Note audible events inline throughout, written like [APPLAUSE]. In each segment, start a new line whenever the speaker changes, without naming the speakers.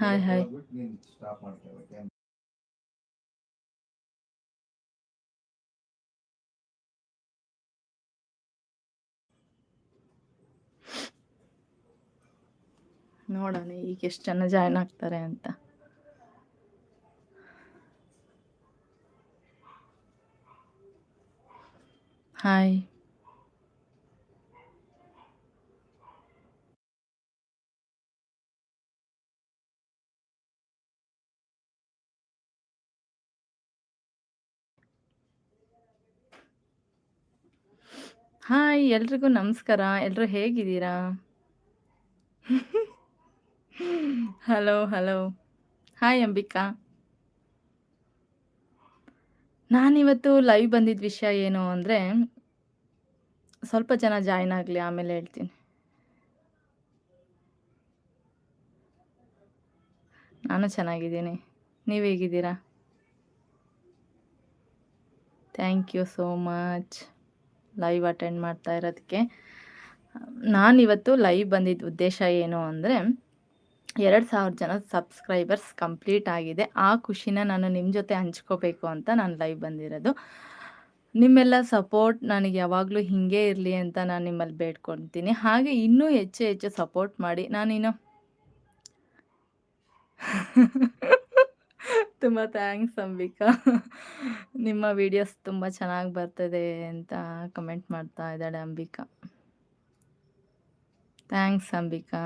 Hi hi. ನೋಡೋಣ ಈಗ ಎಷ್ಟು ಜನ ಜಾಯ್ನ್ ಆಗ್ತಾರೆ ಅಂತ. ಹಾಯ್ ಹಾಯ್, ಎಲ್ರಿಗೂ ನಮಸ್ಕಾರ. ಎಲ್ಲರೂ ಹೇಗಿದ್ದೀರಾ? Hello hello. ಹಾಯ್, ಅಂಬಿಕಾ. ನಾನಿವತ್ತು ಲೈವ್ ಬಂದಿದ್ದ ವಿಷಯ ಏನು ಅಂದರೆ, ಸ್ವಲ್ಪ ಜನ ಜಾಯ್ನ್ ಆಗಲಿ, ಆಮೇಲೆ ಹೇಳ್ತೀನಿ. ನಾನು ಚೆನ್ನಾಗಿದ್ದೀನಿ. ನೀವು ಹೇಗಿದ್ದೀರಾ? Thank you so much live attend ಮಾಡ್ತಾ ಇರೋದಕ್ಕೆ. ನಾನು ಇವತ್ತು ಲೈವ್ ಬಂದಿದ್ದ ಉದ್ದೇಶ ಏನು ಅಂದರೆ, ಎರಡು ಸಾವಿರ ಜನ ಸಬ್ಸ್ಕ್ರೈಬರ್ಸ್ ಕಂಪ್ಲೀಟ್ ಆಗಿದೆ. ಆ ಖುಷಿನ ನಾನು ನಿಮ್ಮ ಜೊತೆ ಹಂಚ್ಕೋಬೇಕು ಅಂತ ನಾನು ಲೈವ್ ಬಂದಿರೋದು. ನಿಮ್ಮೆಲ್ಲ ಸಪೋರ್ಟ್ ನನಗೆ ಯಾವಾಗಲೂ ಹೀಗೆ ಇರಲಿ ಅಂತ ನಾನು ನಿಮ್ಮಲ್ಲಿ ಬೇಡ್ಕೊತೀನಿ ಹಾಗೆ ಇನ್ನೂ ಹೆಚ್ಚು ಹೆಚ್ಚು ಸಪೋರ್ಟ್ ಮಾಡಿ ನಾನಿನ್ನು ತುಂಬ ಥ್ಯಾಂಕ್ಸ್, ಅಂಬಿಕಾ. ನಿಮ್ಮ ವಿಡಿಯೋಸ್ ತುಂಬ ಚೆನ್ನಾಗಿ ಬರ್ತದೆ ಅಂತ ಕಮೆಂಟ್ ಮಾಡ್ತಾ ಇದ್ದಾಳೆ ಅಂಬಿಕಾ. ಥ್ಯಾಂಕ್ಸ್, ಅಂಬಿಕಾ.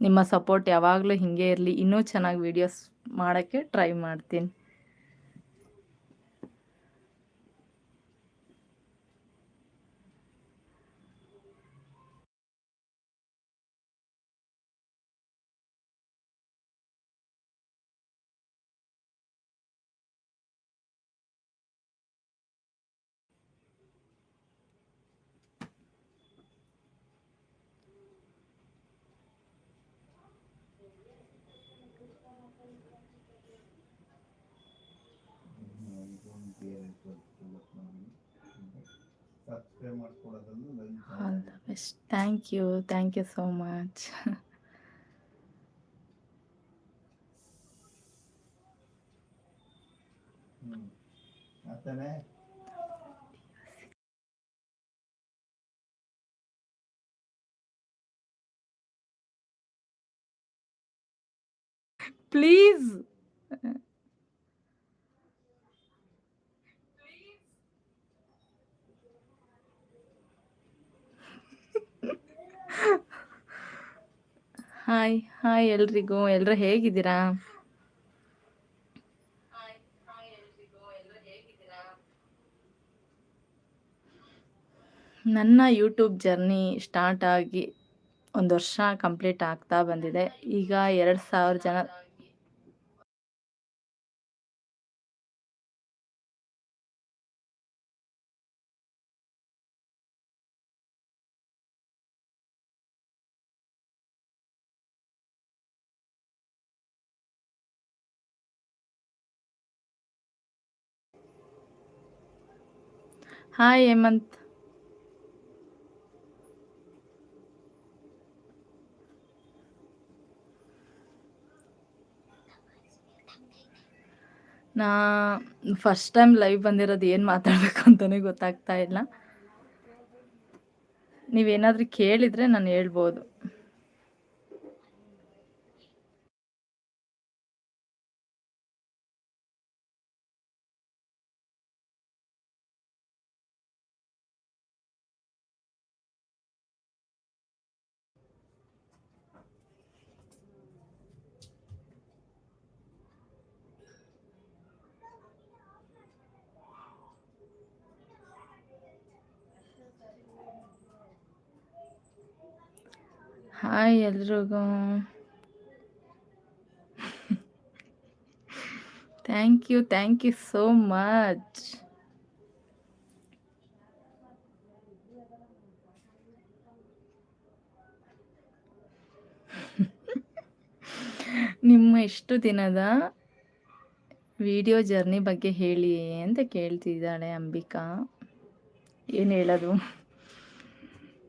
ನಿಮ್ಮ ಸಪೋರ್ಟ್ ಯಾವಾಗಲೂ ಹೀಗೆ ಇರಲಿ. ಇನ್ನೂ ಚೆನ್ನಾಗಿ ವೀಡಿಯೋಸ್ ಮಾಡೋಕ್ಕೆ ಟ್ರೈ ಮಾಡ್ತೀನಿ. Yes, thank you. Thank you so much. [LAUGHS] Hmm. Eh? Please. [LAUGHS] Hi hi ಎಲ್ರಿಗೂ. ಎಲ್ಲರೂ ಹೇಗಿದ್ದೀರಾ? ನನ್ನ ಯೂಟ್ಯೂಬ್ ಜರ್ನಿ ಸ್ಟಾರ್ಟ್ ಆಗಿ ಒಂದು ವರ್ಷ ಕಂಪ್ಲೀಟ್ ಆಗ್ತಾ ಬಂದಿದೆ. ಈಗ ಎರಡು ಸಾವಿರ ಜನ ಹಾಯ್ ಹೇಮಂತ್ ನಾ ಫಸ್ಟ್ ಟೈಮ್ ಲೈವ್ ಬಂದಿರೋದು ಏನು ಮಾತಾಡಬೇಕು ಅಂತಲೇ ಗೊತ್ತಾಗ್ತಾ ಇಲ್ಲ. ನೀವೇನಾದರೂ ಕೇಳಿದರೆ ನಾನು ಹೇಳ್ಬೋದು. ಹಾಯ್ ಎಲ್ರಿಗೂ. Thank you thank you so much ನಿಮ್ಮ ಎಷ್ಟು ದಿನದ ವಿಡಿಯೋ ಜರ್ನಿ ಬಗ್ಗೆ ಹೇಳಿ ಅಂತ ಕೇಳ್ತಿದ್ದಾಳೆ ಅಂಬಿಕಾ. ಏನು ಹೇಳೋದು?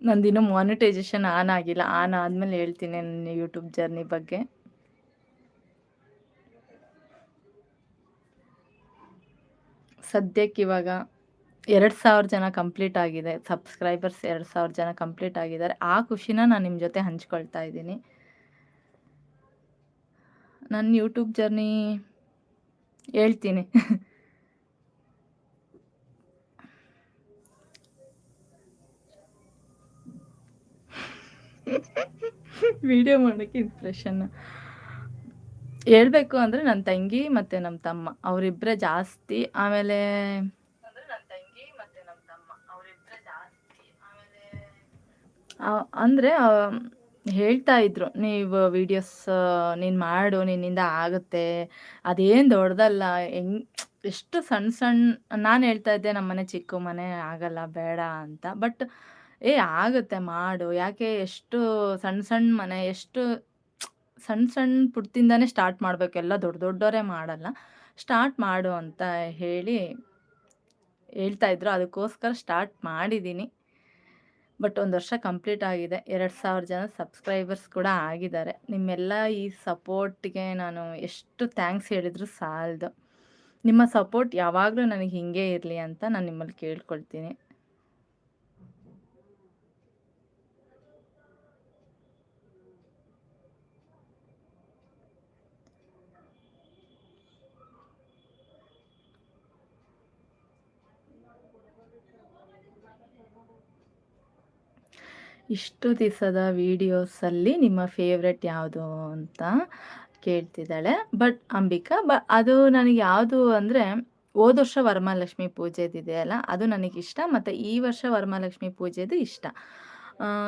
ನಂದಿನ್ನೂ ಮಾನಿಟೈಸೇಷನ್ ಆನ್ ಆಗಿಲ್ಲ. ಆನ್ ಆದಮೇಲೆ ಹೇಳ್ತೀನಿ ನನ್ನ ಯೂಟ್ಯೂಬ್ ಜರ್ನಿ ಬಗ್ಗೆ. ಸದ್ಯಕ್ಕೆ ಇವಾಗ ಎರಡು ಸಾವಿರ ಜನ ಕಂಪ್ಲೀಟ್ ಆಗಿದೆ. ಸಬ್ಸ್ಕ್ರೈಬರ್ಸ್ ಎರಡು ಸಾವಿರ ಜನ ಕಂಪ್ಲೀಟ್ ಆಗಿದ್ದಾರೆ. ಆ ಖುಷಿನ ನಾನು ನಿಮ್ಮ ಜೊತೆ ಹಂಚ್ಕೊಳ್ತಾ ಇದ್ದೀನಿ. ನನ್ನ ಯೂಟ್ಯೂಬ್ ಜರ್ನಿ ಹೇಳ್ತೀನಿ. [LAUGHS] ವಿಡಿಯೋ ಮಾಡೋಕ್ಕೆ ಇನ್ಸ್ಪಿರೇಷನ್ ಹೇಳ್ಬೇಕು ಅಂದರೆ ನನ್ನ ತಂಗಿ ಮತ್ತು ನಮ್ಮ ತಮ್ಮ. ಅವರಿಬ್ಬರೇ ಜಾಸ್ತಿ, ಆಮೇಲೆ ಅಂದರೆ ಹೇಳ್ತಾ ಇದ್ರು, ನೀವು ವಿಡಿಯೋಸ್ ನೀನು ಮಾಡು, ನಿನ್ನಿಂದ ಆಗುತ್ತೆ. ಅದೇನು ದೊಡ್ಡದಲ್ಲ, ಹೆಂಗ್, ಎಷ್ಟು ಸಣ್ಣ ಸಣ್ಣ ನಾನು ಹೇಳ್ತಾ ಇದ್ದೆ ನಮ್ಮ ಮನೆ ಚಿಕ್ಕ ಮನೆ ಆಗಲ್ಲ, ಬೇಡ ಅಂತ. ಬಟ್ ಏ, ಆಗುತ್ತೆ ಮಾಡು. ಯಾಕೆ ಎಷ್ಟು ಸಣ್ಣ ಸಣ್ಣ ಮನೆ, ಎಷ್ಟು ಸಣ್ಣ ಸಣ್ಣ ಪುಟ್ಟದಿಂದನೇ ಸ್ಟಾರ್ಟ್ ಮಾಡಬೇಕು. ಎಲ್ಲ ದೊಡ್ಡ ದೊಡ್ಡವರೇ ಮಾಡಲ್ಲ. ಸ್ಟಾರ್ಟ್ ಮಾಡು ಅಂತ ಹೇಳಿ ಹೇಳ್ತಾ ಇದ್ರು. ಅದಕ್ಕೋಸ್ಕರ ಸ್ಟಾರ್ಟ್ ಮಾಡಿದ್ದೀನಿ ಬಟ್ ಒಂದು ವರ್ಷ ಕಂಪ್ಲೀಟ್ ಆಗಿದೆ. ಎರಡು ಸಾವಿರ ಜನ ಸಬ್ಸ್ಕ್ರೈಬರ್ಸ್ ಕೂಡ ಆಗಿದ್ದಾರೆ. ನಿಮ್ಮೆಲ್ಲ ಈ ಸಪೋರ್ಟ್ಗೆ ನಾನು ಎಷ್ಟು ಥ್ಯಾಂಕ್ಸ್ ಹೇಳಿದ್ರು ಸಾಲದು. ನಿಮ್ಮ ಸಪೋರ್ಟ್ ಯಾವಾಗಲೂ ನನಗೆ ಹೀಗೆ ಇರಲಿ ಅಂತ ನಾನು ನಿಮ್ಮಲ್ಲಿ ಕೇಳ್ಕೊಳ್ತೀನಿ. ಇಷ್ಟು ದಿವಸದ ವೀಡಿಯೋಸಲ್ಲಿ ನಿಮ್ಮ ಫೇವ್ರೆಟ್ ಯಾವುದು ಅಂತ ಕೇಳ್ತಿದ್ದಾಳೆ. ಬಟ್ ಅಂಬಿಕಾ, ಬ, ಅದು ನನಗೆ ಯಾವುದು ಅಂದರೆ, ಹೋದ ವರ್ಷ ವರಮಹಾಲಕ್ಷ್ಮಿ ಪೂಜೆದಿದೆಯಲ್ಲ ಅದು ನನಗಿಷ್ಟ ಮತ್ತು ಈ ವರ್ಷ ವರಮಹಾಲಕ್ಷ್ಮಿ ಪೂಜೆದು ಇಷ್ಟ.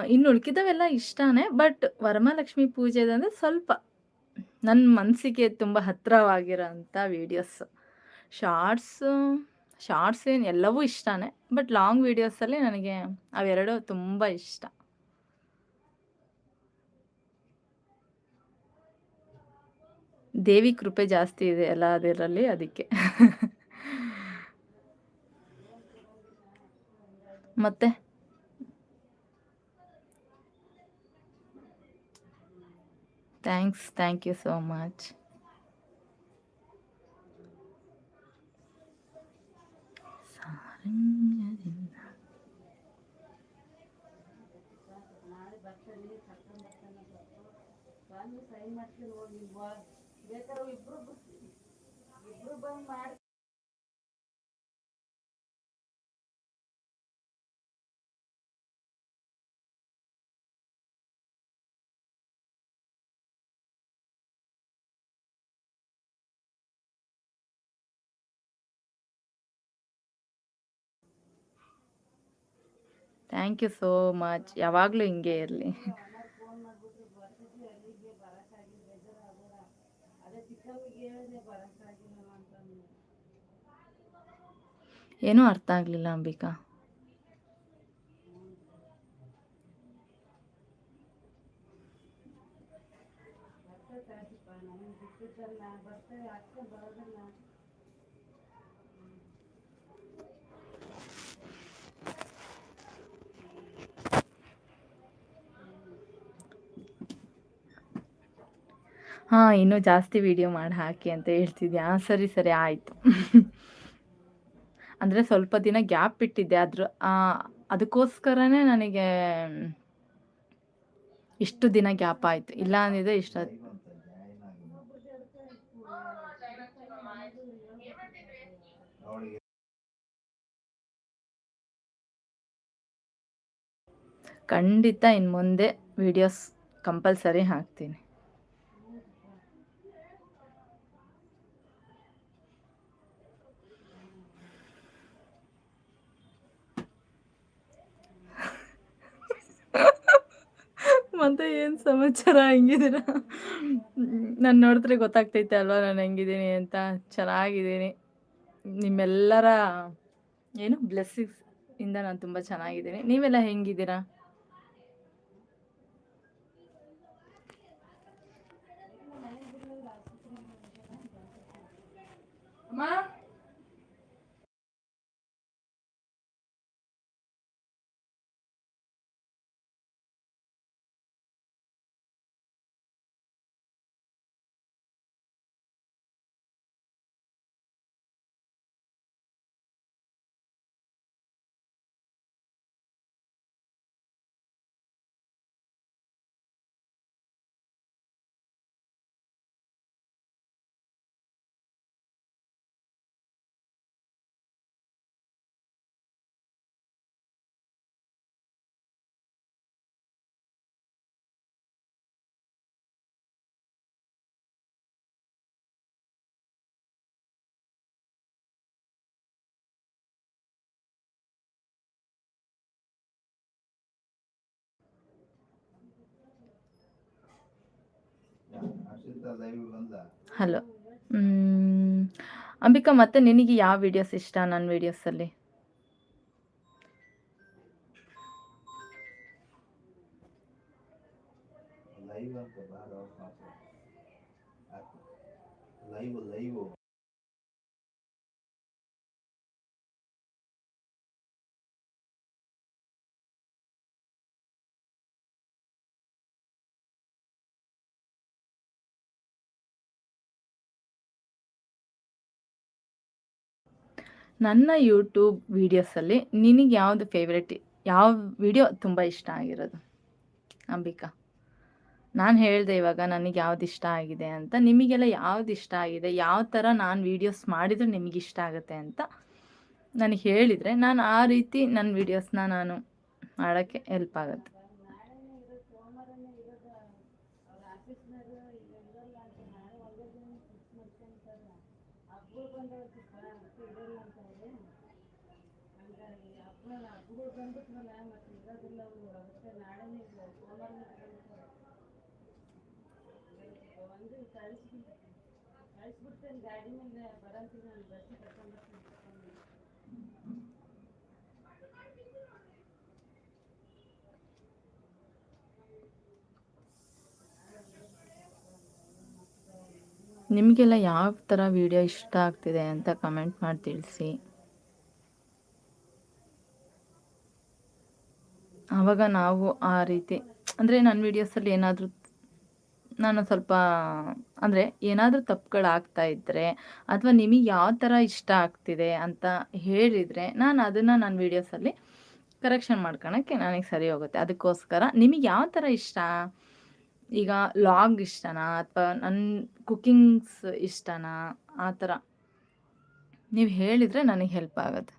ಇನ್ನು ಉಳ್ಕಿದವೆಲ್ಲ ಇಷ್ಟನೇ, ಬಟ್ ವರಮಹಾಲಕ್ಷ್ಮಿ ಪೂಜೆದಂದರೆ ಸ್ವಲ್ಪ ನನ್ನ ಮನಸ್ಸಿಗೆ ತುಂಬ ಹತ್ತಿರವಾಗಿರೋಂಥ ವೀಡಿಯೋಸ್. ಶಾರ್ಟ್ಸ್ ಶಾರ್ಟ್ಸ್ ಏನು ಎಲ್ಲವೂ ಇಷ್ಟನೇ, ಬಟ್ ಲಾಂಗ್ ವೀಡಿಯೋಸಲ್ಲಿ ನನಗೆ ಅವೆರಡು ತುಂಬ ಇಷ್ಟ. ದೇವಿ ಕೃಪೆ ಜಾಸ್ತಿ ಇದೆ ಎಲ್ಲ ಅದರಲ್ಲಿ ಅದಕ್ಕೆ. ಮತ್ತೆ? Thanks thank you so much ಬೇಕಾದ್ರೆ ಇಬ್ರು ಇಬ್ರು ಬಂದು ಮಾಡಿ ಥ್ಯಾಂಕ್ ಯು ಸೋ ಮಚ್ ಯಾವಾಗಲೂ ಹಿಂಗೆ ಇರಲಿ. ಏನೂ ಅರ್ಥ ಆಗಲಿಲ್ಲ ಅಂಬಿಕಾ. ಹಾಂ, ಇನ್ನೂ ಜಾಸ್ತಿ ವಿಡಿಯೋ ಮಾಡಿ ಹಾಕಿ ಅಂತ ಹೇಳ್ತಿದ್ಯಾ? ಸರಿ ಸರಿ, ಆಯಿತು. ಅಂದರೆ ಸ್ವಲ್ಪ ದಿನ ಗ್ಯಾಪ್ ಬಿಟ್ಟಿದ್ದೆ ಅದ್ರ ಅದಕ್ಕೋಸ್ಕರನೇ ನನಗೆ ಇಷ್ಟು ದಿನ ಗ್ಯಾಪ್ ಆಯಿತು. ಇಲ್ಲ ಅಂದಿದ್ರೆ ಇಷ್ಟ ಖಂಡಿತ ಇನ್ನು ಮುಂದೆ ವಿಡಿಯೋಸ್ ಕಂಪಲ್ಸರಿ ಹಾಕ್ತೀನಿ. ಮತ್ತೆ ಏನು ಸಮಾಚಾರ ಹೆಂಗಿದ್ದೀರ? ನಾನು ನೋಡಿದ್ರೆ ಗೊತ್ತಾಗ್ತೈತೆ ಅಲ್ವಾ ನಾನು ಹೆಂಗಿದ್ದೀನಿ ಅಂತ. ಚೆನ್ನಾಗಿದ್ದೀನಿ. ನಿಮ್ಮೆಲ್ಲರ ಏನು ಬ್ಲೆಸ್ಸಿಂಗ್ಸ್ ಇಂದ ನಾನು ತುಂಬ ಚೆನ್ನಾಗಿದ್ದೀನಿ. ನೀವೆಲ್ಲ ಹೆಂಗಿದ್ದೀರಾ? ಅಮ್ಮ? ಹಲೋ. ಅಂಬಿಕಾ ಮತ್ತೆ ನಿನಗೆ ಯಾವ ವಿಡಿಯೋಸ್ ಇಷ್ಟ ನನ್ನ
ಅಂತ ಬಾರ ಲೈವ್ ಲೈವ್
ನನ್ನ ಯೂಟ್ಯೂಬ್ ವೀಡಿಯೋಸಲ್ಲಿ ನಿನಗೆ ಯಾವುದು ಫೇವ್ರೆಟ್ ಯಾವ ವಿಡಿಯೋ ತುಂಬ ಇಷ್ಟ ಆಗಿರೋದು? ಅಂಬಿಕಾ, ನಾನು ಹೇಳಿದೆ ಇವಾಗ ನನಗೆ ಯಾವ್ದು ಇಷ್ಟ ಆಗಿದೆ ಅಂತ, ನಿಮಗೆಲ್ಲ ಯಾವ್ದು ಇಷ್ಟ ಆಗಿದೆ, ಯಾವ ಥರ ನಾನು ವೀಡಿಯೋಸ್ ಮಾಡಿದರೆ ನಿಮಗೆ ಇಷ್ಟ ಆಗುತ್ತೆ ಅಂತ ನನಗೆ ಹೇಳಿದರೆ ನಾನು ಆ ರೀತಿ ನನ್ನ ವೀಡಿಯೋಸ್ನ ನಾನು ಮಾಡೋಕ್ಕೆ ಹೆಲ್ಪ್ ಆಗುತ್ತೆ. ನಿಮಗೆಲ್ಲ ಯಾವ ಥರ ವಿಡಿಯೋ ಇಷ್ಟ ಆಗ್ತಿದೆ ಅಂತ ಕಮೆಂಟ್ ಮಾಡಿ ತಿಳಿಸಿ. ಆವಾಗ ನಾವು ಆ ರೀತಿ, ಅಂದರೆ ನನ್ನ ವೀಡಿಯೋಸಲ್ಲಿ ಏನಾದರೂ ನಾನು ಸ್ವಲ್ಪ, ಅಂದರೆ ಏನಾದರೂ ತಪ್ಪುಗಳಾಗ್ತಾ ಇದ್ದರೆ ಅಥವಾ ನಿಮಗೆ ಯಾವ ಥರ ಇಷ್ಟ ಆಗ್ತಿದೆ ಅಂತ ಹೇಳಿದರೆ ನಾನು ಅದನ್ನು ನನ್ನ ವೀಡಿಯೋಸಲ್ಲಿ ಕರೆಕ್ಷನ್ ಮಾಡ್ಕೊಳಕ್ಕೆ ನನಗೆ ಸರಿ ಹೋಗುತ್ತೆ. ಅದಕ್ಕೋಸ್ಕರ ನಿಮಗೆ ಯಾವ ಥರ ಇಷ್ಟ? ಈಗ ಲಾಗ್ ಇಷ್ಟನಾ ಅಥವಾ ನನ್ನ ಕುಕ್ಕಿಂಗ್ಸ್ ಇಷ್ಟನಾ? ಆ ಥರ ನೀವು ಹೇಳಿದರೆ ನನಗೆ ಹೆಲ್ಪ್ ಆಗುತ್ತೆ.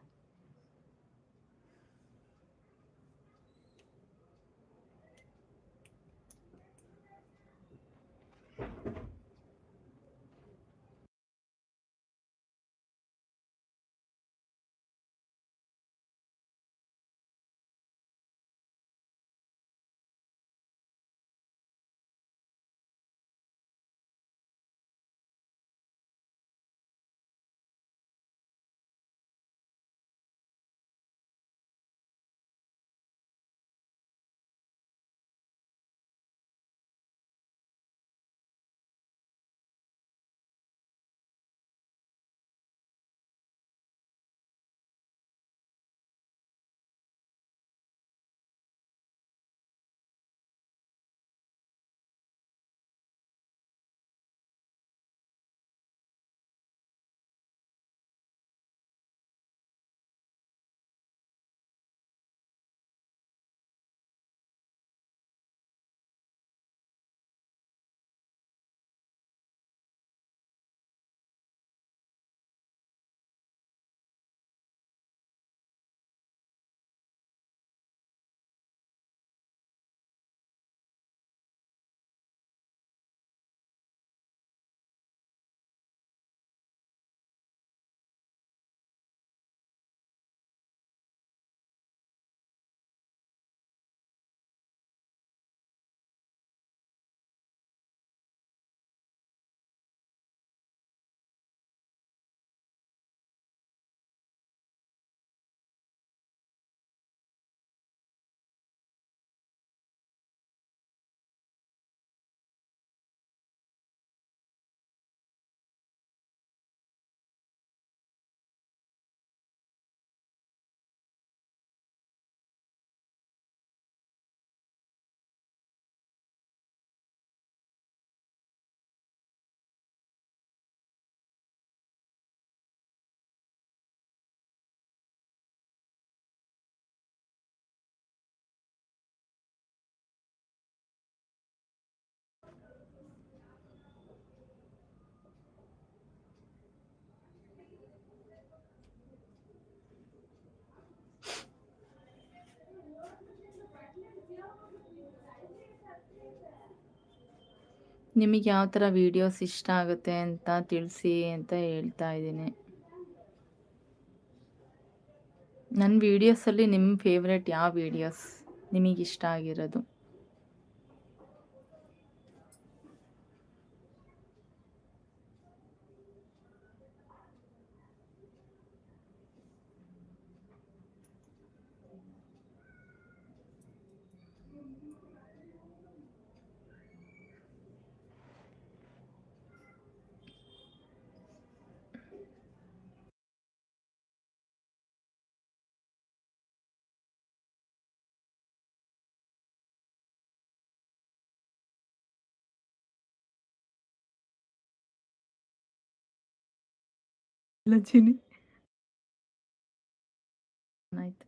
ನಿಮಗೆ ಯಾವ ಥರ ವೀಡಿಯೋಸ್ ಇಷ್ಟ ಆಗುತ್ತೆ ಅಂತ ತಿಳಿಸಿ ಅಂತ ಹೇಳ್ತಾ ಇದ್ದೀನಿ. ನನ್ನ ವೀಡಿಯೋಸಲ್ಲಿ ನಿಮ್ಮ ಫೇವ್ರೆಟ್ ಯಾವ ವೀಡಿಯೋಸ್ ನಿಮಗಿಷ್ಟ ಆಗಿರೋದು? ಇಲ್ಲ ಚಿನಿ ಆಯ್ತು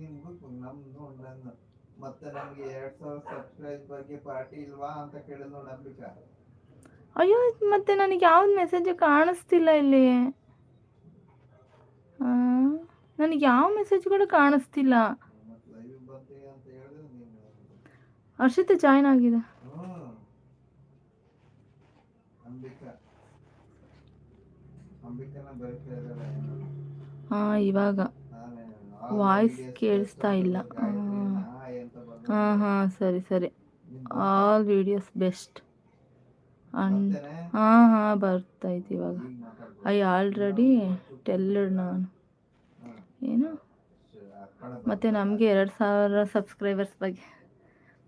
ನಿಮ್ಗೂ ನಮ್ದು ನನ್ನ. ಮತ್ತೆ ನಮ್ಗೆ ಎರಡ್ ಸಾವಿರ ಸಬ್ಸ್ಕ್ರೈಬ್ ಬಗ್ಗೆ ಪಾರ್ಟಿ ಇಲ್ವಾ ಅಂತ ಕೇಳಿದ್ ನೋಡ್ ಅಂಬಿಕಾ
ಅಯ್ಯೋ ಮತ್ತೆ ನನಗೆ ಯಾವ್ದು ಮೆಸೇಜ್ ಕಾಣಿಸ್ತಿಲ್ಲ ಇಲ್ಲಿ. ನನಗೆ ಯಾವ
ಮೆಸೇಜ್ ಕೂಡ ಕಾಣಿಸ್ತಿಲ್ಲ.
ಹರ್ಷಿತ ಜಾಯ್ನ್ ಆಗಿದೆ. ಹಾಂ ಇವಾಗ. Voice ಕೇಳಿಸ್ತಾ ಇಲ್ಲ. ಹಾಂ ಹಾಂ, ಸರಿ ಸರಿ. ಆಲ್ ವಿಡಿಯೋಸ್ ಬೆಸ್ಟ್ ಅಂಡ್ ಹಾಂ ಹಾಂ ಬರ್ತೈತೆ ಇವಾಗ. ಐ ಆಲ್ರೆಡಿ ಟೆಲ್ಲಡ್ ನಾನು. ಏನು? ಮತ್ತು ನಮಗೆ ಎರಡು ಸಾವಿರ ಸಬ್ಸ್ಕ್ರೈಬರ್ಸ್ ಬಗ್ಗೆ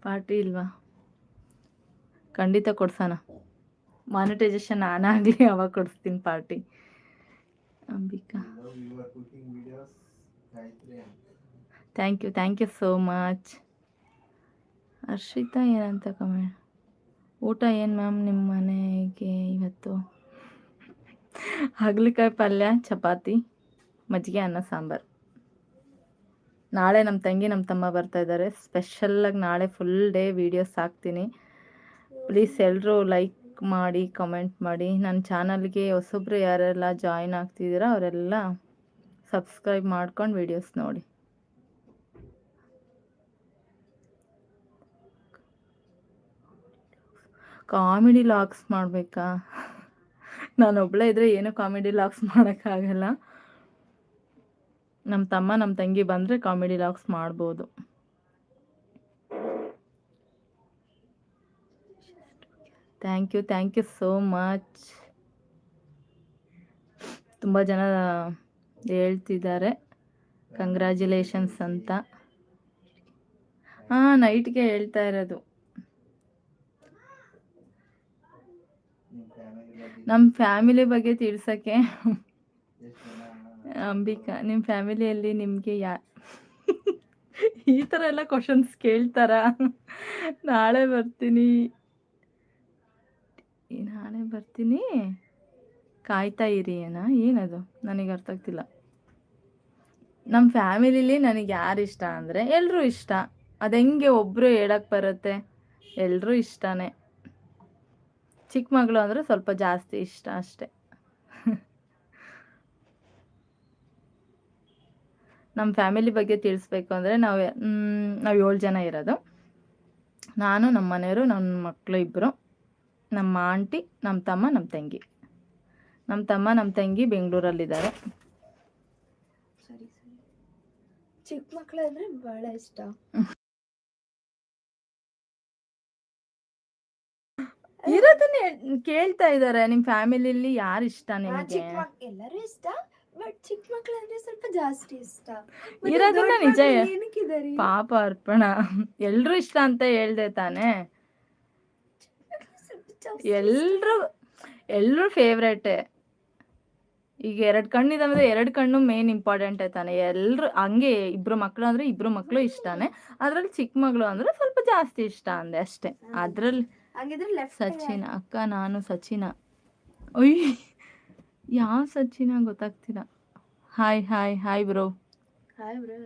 ಪಾರ್ಟಿ ಇಲ್ವಾ? ಖಂಡಿತ ಕೊಡ್ಸೋಣ. ಮಾನಿಟೈಸೇಷನ್ ಆನ್ ಆಗಲಿ ಅವಾಗ ಕೊಡಿಸ್ತೀನಿ party. Ambika. Thank you thank you so much Harshita ಏನಂತ ಕಮೆಂಟ್ ಊಟ ಏನು ಮ್ಯಾಮ್ ನಿಮ್ಮ ಮನೆಗೆ ಇವತ್ತು? ಹಾಗಲಕಾಯಿ ಪಲ್ಯ, ಚಪಾತಿ, ಮಜ್ಜಿಗೆ, ಅನ್ನ, ಸಾಂಬಾರು. ನಾಳೆ ನಮ್ಮ ತಂಗಿ ನಮ್ಮ ತಮ್ಮ ಬರ್ತಾ ಇದ್ದಾರೆ. ಸ್ಪೆಷಲ್ಲಾಗಿ ನಾಳೆ ಫುಲ್ ಡೇ ವೀಡಿಯೋಸ್ ಹಾಕ್ತೀನಿ. ಪ್ಲೀಸ್ ಎಲ್ಲರೂ ಲೈಕ್ ಮಾಡಿ ಕಮೆಂಟ್ ಮಾಡಿ. ನನ್ನ ಚಾನಲ್ಗೆ ಹೊಸೊಬ್ರು ಯಾರೆಲ್ಲ ಜಾಯಿನ್ ಆಗ್ತಿದ್ದೀರಾ ಅವರೆಲ್ಲ ಸಬ್ಸ್ಕ್ರೈಬ್ ಮಾಡ್ಕೊಂಡು ವೀಡಿಯೋಸ್ ನೋಡಿ. ಕಾಮಿಡಿ ಲಾಕ್ಸ್ ಮಾಡಬೇಕಾ? ನಾನು ಒಬ್ಬಳೇ ಇದ್ದರೆ ಏನು ಕಾಮಿಡಿ ಲಾಕ್ಸ್ ಮಾಡೋಕ್ಕಾಗಲ್ಲ. ನಮ್ಮ ತಮ್ಮ ನಮ್ಮ ತಂಗಿ ಬಂದರೆ ಕಾಮಿಡಿ ಲಾಕ್ಸ್ ಮಾಡ್ಬೋದು. Thank you thank you so much ತುಂಬ ಜನ ಹೇಳ್ತಿದ್ದಾರೆ. ಕಂಗ್ರ್ಯಾಚುಲೇಷನ್ಸ್ ಅಂತ. ಹಾಂ ನೈಟ್ಗೆ ಹೇಳ್ತಾ ಇರೋದು. ನಮ್ಮ ಫ್ಯಾಮಿಲಿ ಬಗ್ಗೆ ತಿಳ್ಸೋಕ್ಕೆ. ಅಂಬಿಕಾ ನಿಮ್ಮ ಫ್ಯಾಮಿಲಿಯಲ್ಲಿ ನಿಮಗೆ ಯಾ, ಈ ಥರ ಎಲ್ಲ ಕ್ವಶನ್ಸ್ ಕೇಳ್ತಾರಾ? ನಾಳೆ ಬರ್ತೀನಿ. ನಾಳೆ ಬರ್ತೀನಿ. ಕಾಯ್ತಾ ಇರಿ ಏನ ಏನದು? ನನಗೆ ಅರ್ಥ ಆಗ್ತಿಲ್ಲ. ನಮ್ಮ ಫ್ಯಾಮಿಲಿಲಿ ನನಗೆ ಯಾರು ಇಷ್ಟ ಅಂದರೆ ಎಲ್ಲರೂ ಇಷ್ಟ. ಅದು ಹೆಂಗೆ ಒಬ್ಬರು ಹೇಳಕ್ಕೆ ಬರುತ್ತೆ ಎಲ್ಲರೂ ಇಷ್ಟನೇ. ಚಿಕ್ಕ ಮಗಳು ಅಂದರೆ ಸ್ವಲ್ಪ ಜಾಸ್ತಿ ಇಷ್ಟ ಅಷ್ಟೆ. ನಮ್ಮ ಫ್ಯಾಮಿಲಿ ಬಗ್ಗೆ ತಿಳಿಸ್ಬೇಕು ಅಂದರೆ ನಾವು ನಾವು ಏಳು ಜನ ಇರೋದು. ನಾನು ನಮ್ಮ ಮನೆಯವರು ನನ್ನ ಮಕ್ಕಳು ಇಬ್ಬರು ನಮ್ಮ ಆಂಟಿ ನಮ್ಮ ತಮ್ಮ ನಮ್ಮ ತಂಗಿ. ನಮ್ಮ ತಮ್ಮ ನಮ್ಮ ತಂಗಿ ಬೆಂಗಳೂರಲ್ಲಿದ್ದಾರೆ.
ಚಿಕ್ಕ ಮಕ್ಕಳಂದ್ರೆ ಬಹಳ ಇಷ್ಟ.
ಇರೋದನ್ನ ಕೇಳ್ತಾ ಇದ್ದಾರೆ. ನಿಮ್ ಫ್ಯಾಮಿಲಿಲಿ ಯಾರು ಇಷ್ಟ ನಿಮಗೆ?
ಎಲ್ಲರೂ ಇಷ್ಟ ಬಟ್ ಚಿಕ್ಕ ಮಕ್ಕಳಂದ್ರೆ ಸ್ವಲ್ಪ ಜಾಸ್ತಿ ಇಷ್ಟ.
ಇರೋದನ್ನ ನಿಜ ಪಾಪ ಅರ್ಪಣ. ಎಲ್ರು ಇಷ್ಟ ಅಂತ ಹೇಳ್ದೆ ತಾನೆ. ಎಲ್ರು ಎಲ್ರು ಫೇವ್ರೇಟೇ ಈಗ ಎರಡು ಕಣ್ಣಿದಾವೆ ಎರಡು ಕಣ್ಣು ಮೇನ್ ಇಂಪಾರ್ಟೆಂಟೇ ತಾನೆ. ಎಲ್ಲರೂ ಹಂಗೆ ಇಬ್ರು ಮಕ್ಕಳು ಅಂದ್ರೆ ಇಬ್ರು ಮಕ್ಕಳು ಇಷ್ಟಾನೆ. ಅದ್ರಲ್ಲಿ ಚಿಕ್ಕ ಮಗಳು ಅಂದ್ರೆ ಸ್ವಲ್ಪ ಜಾಸ್ತಿ ಇಷ್ಟ ಅಂದೆ ಅಷ್ಟೇ. ಅದ್ರಲ್ಲಿ ಸಚಿನ ಅಕ್ಕ ನಾನು ಸಚಿನ. ಒಯ್ ಯಾವ ಸಚಿನ ಗೊತ್ತಾಗ್ತಿಲ್ಲ. Hi hi hi bro
hi bro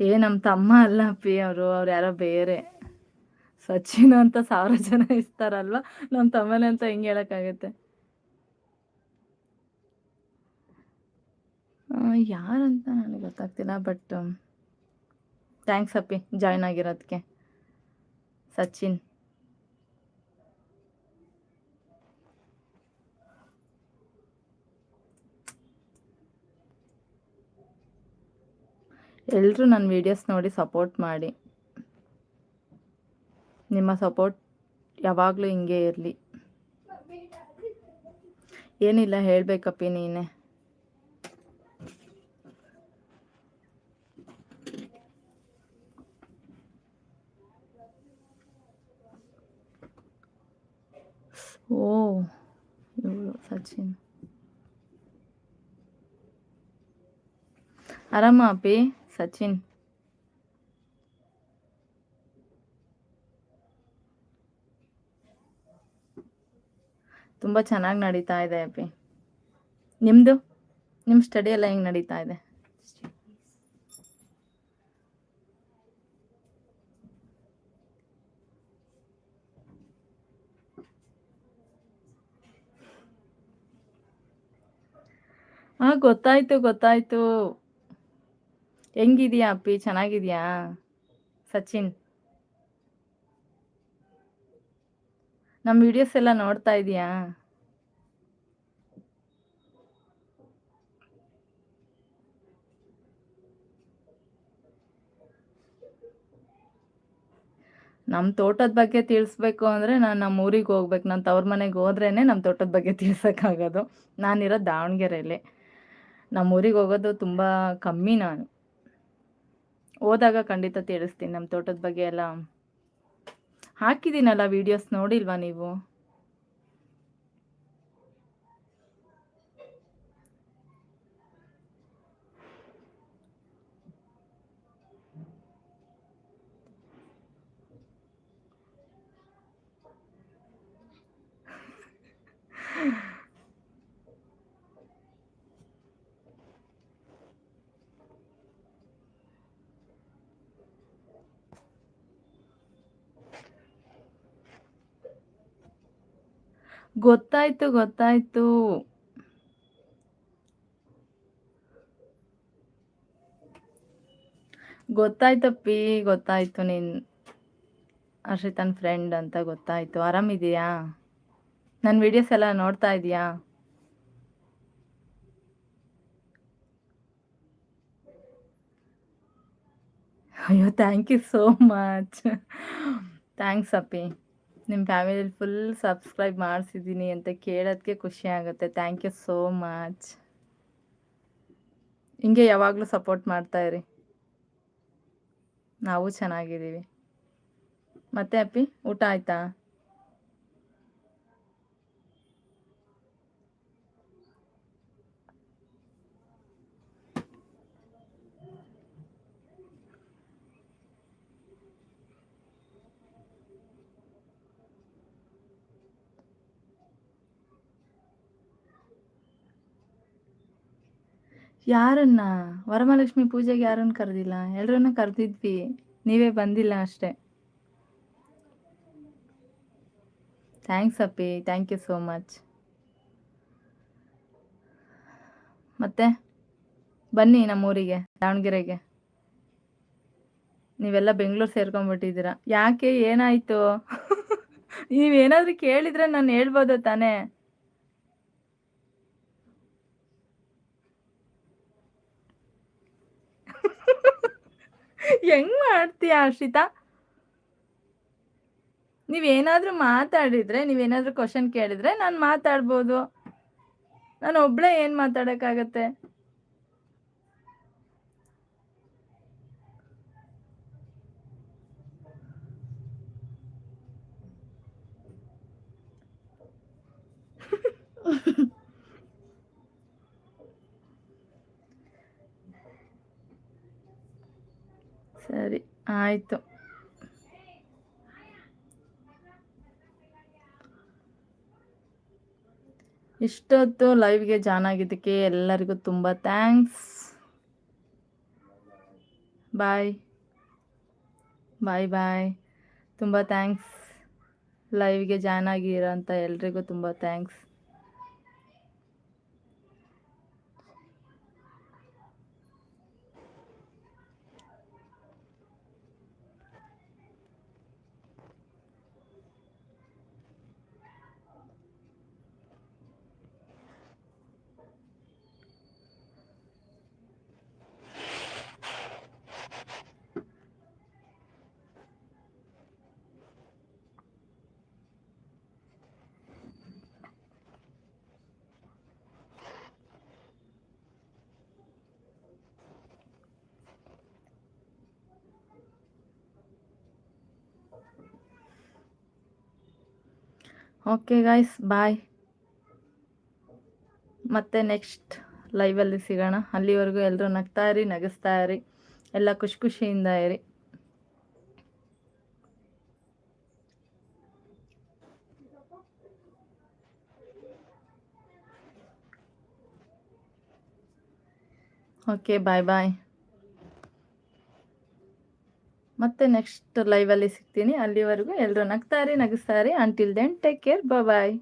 ಏ ನಮ್ಮ ತಮ್ಮ ಅಲ್ಲ ಅಪ್ಪಿ ಅವರು. ಅವ್ರು ಯಾರೋ ಬೇರೆ. ಸಚಿನ್ ಅಂತ ಸಾವಿರ ಜನ ಇರ್ತಾರಲ್ವ? ನಮ್ಮ ತಮ್ಮನೇ ಅಂತ ಹೆಂಗೆ ಹೇಳೋಕ್ಕಾಗತ್ತೆ? ಯಾರಂತ ನನಗೆ ಗೊತ್ತಾಗ್ತಿಲ್ಲ, ಬಟ್ ಥ್ಯಾಂಕ್ಸ್ ಅಪ್ಪಿ, ಜಾಯ್ನ್ ಆಗಿರೋದಕ್ಕೆ ಸಚಿನ್. ಎಲ್ಲರೂ ನನ್ನ ವೀಡಿಯೋಸ್ ನೋಡಿ ಸಪೋರ್ಟ್ ಮಾಡಿ. ನಿಮ್ಮ ಸಪೋರ್ಟ್ ಯಾವಾಗಲೂ ಹಿಂಗೆ ಇರಲಿ. ಏನಿಲ್ಲ, ಹೇಳ್ಬೇಕಪ್ಪಿ ನೀನೆ. ಓ, ಇವಳು ಸಚಿನ್. ಆರಾಮ ಅಪ್ಪಿ? ಸಚಿನ್. ತುಂಬಾ ಚೆನ್ನಾಗಿ ನಡೀತಾ ಇದೆ ಅಪ್ಪಿ ನಿಮ್ದು? ನಿಮ್ಮ ಸ್ಟಡಿ ಎಲ್ಲ ಹೆಂಗೆ ನಡೀತಾ ಇದೆ? ಹಾಂ ಗೊತ್ತಾಯ್ತು ಗೊತ್ತಾಯ್ತು. ಹೆಂಗಿದ್ಯಾ ಅಪ್ಪಿ? ಚೆನ್ನಾಗಿದ್ಯಾ? ಸಚಿನ್? ನಮ್ಮ ವಿಡಿಯೋಸ್ ಎಲ್ಲ ನೋಡ್ತಾ ಇದೀಯಾ? ನಮ್ಮ ತೋಟದ ಬಗ್ಗೆ ತಿಳಿಸ್ಬೇಕು ಅಂದರೆ ನಾನು ನಮ್ಮ ಊರಿಗೆ ಹೋಗ್ಬೇಕು. ನಾನು ತವ್ರ ಮನೆಗೆ ಹೋದ್ರೇ ನಮ್ಮ ತೋಟದ ಬಗ್ಗೆ ತಿಳ್ಸೋಕ್ಕಾಗೋದು. ನಾನಿರೋ ದಾವಣಗೆರೆಯಲ್ಲಿ ನಮ್ಮ ಊರಿಗೆ ಹೋಗೋದು ತುಂಬ ಕಮ್ಮಿ ನಾನು. ಹೋದಾಗ ಖಂಡಿತ ತಿಳಿಸ್ತೀನಿ. ನಮ್ಮ ತೋಟದ ಬಗ್ಗೆ ಎಲ್ಲ ಹಾಕಿದ್ದೀನಲ್ಲ ವೀಡಿಯೋಸ್ ನೋಡಿಲ್ವಾ ನೀವು? ಗೊತ್ತಾಯ್ತು ಗೊತ್ತಾಯ್ತು. ಗೊತ್ತಾಯ್ತಪ್ಪಿ, ಗೊತ್ತಾಯ್ತು ನೀನ್ ಹರ್ಷಿತನ್ ಫ್ರೆಂಡ್ ಅಂತ ಗೊತ್ತಾಯ್ತು. ಆರಾಮಿದೀಯಾ? ನನ್ನ ವಿಡಿಯೋಸ್ ಎಲ್ಲ ನೋಡ್ತಾ ಇದೀಯಾ? ಅಯ್ಯೋ thank you so much thanks ಅಪ್ಪಿ. ನಿಮ್ಮ ಫ್ಯಾಮಿಲಿಯಲ್ಲಿ ಫುಲ್ ಸಬ್ಸ್ಕ್ರೈಬ್ ಮಾಡಿಸಿದ್ದೀನಿ ಅಂತ ಕೇಳೋದಕ್ಕೆ ಖುಷಿ ಆಗುತ್ತೆ. ಥ್ಯಾಂಕ್ ಯು ಸೋ ಮಚ್ ಹಿಂಗೆ ಯಾವಾಗಲೂ ಸಪೋರ್ಟ್ ಮಾಡ್ತಾ ಇರಿ. ನಾವು ಚೆನ್ನಾಗಿದ್ದೀವಿ. ಮತ್ತೆ ಅಪ್ಪಿ, ಊಟ ಆಯ್ತಾ? ಯಾರನ್ನ? ವರಮಹಾಲಕ್ಷ್ಮಿ ಪೂಜೆಗೆ ಯಾರನ್ನ ಕರೆದಿಲ್ಲ? ಎಲ್ಲರನ್ನ ಕರೆದಿದ್ವಿ. ನೀವೇ ಬಂದಿಲ್ಲ ಅಷ್ಟೇ. ಥ್ಯಾಂಕ್ಸ್ ಅಪ್ಪಿ. ಥ್ಯಾಂಕ್ ಯು ಸೋ ಮಚ್ ಮತ್ತೆ? ಬನ್ನಿ ನಮ್ಮೂರಿಗೆ, ದಾವಣಗೆರೆಗೆ. ನೀವೆಲ್ಲ ಬೆಂಗಳೂರು ಸೇರ್ಕೊಂಡ್ಬಿಟ್ಟಿದ್ದೀರಾ. ಯಾಕೆ? ಏನಾಯಿತು? [LAUGHS] ನೀವೇನಾದ್ರೂ ಕೇಳಿದ್ರೆ ನಾನು ಹೇಳ್ಬೋದು ತಾನೇ. [LAUGHS] ಹೆಂಗ್ ಮಾಡ್ತೀಯ ಹರ್ಷಿತಾ? ನೀವೇನಾದ್ರೂ ಮಾತಾಡಿದ್ರೆ ನೀವೇನಾದ್ರೂ ಕ್ವಶನ್ ಕೇಳಿದ್ರೆ ನಾನು ಮಾತಾಡ್ಬೋದು. ನಾನು ಒಬ್ಬಳೇ ಏನು ಮಾತಾಡೋಕ್ಕಾಗತ್ತೆ [LAUGHS] ಸರಿ ಆಯಿತು. ಇಷ್ಟೊತ್ತು ಲೈವ್ಗೆ ಜಾನ್ ಆಗಿದ್ದಕ್ಕೆ ಎಲ್ಲರಿಗೂ ತುಂಬ ಥ್ಯಾಂಕ್ಸ್. ಬಾಯ್. ಬಾಯ್ ಬಾಯ್. ತುಂಬ ಥ್ಯಾಂಕ್ಸ್ ಲೈವ್ಗೆ ಜಾಯ್ನ್ ಆಗಿರೋಂಥ ಎಲ್ರಿಗೂ ತುಂಬ ಥ್ಯಾಂಕ್ಸ್. ಓಕೆ ಗಾಯ್ಸ್ ಬಾಯ್ ಮತ್ತೆ ನೆಕ್ಸ್ಟ್ ಲೈವಲ್ಲಿ ಸಿಗೋಣ. ಅಲ್ಲಿವರೆಗೂ ಎಲ್ಲರೂ ನಗ್ತಾ ಇರಿ, ನಗಿಸ್ತಾ ಇರಿ. ಎಲ್ಲ ಖುಷಿ ಖುಷಿಯಿಂದ ಇರಿ. ಓಕೆ ಬಾಯ್ ಬಾಯ್ ಮತ್ತೆ ನೆಕ್ಸ್ಟ್ ಲೈವಲ್ಲಿ ಸಿಗ್ತೀನಿ. ಅಲ್ಲಿವರೆಗೂ ಎಲ್ಲರೂ ನಗ್ತಾರೆ ನಗಿಸ್ತಾರೆ. ನಗಿಸ್ತಾ until then take care bye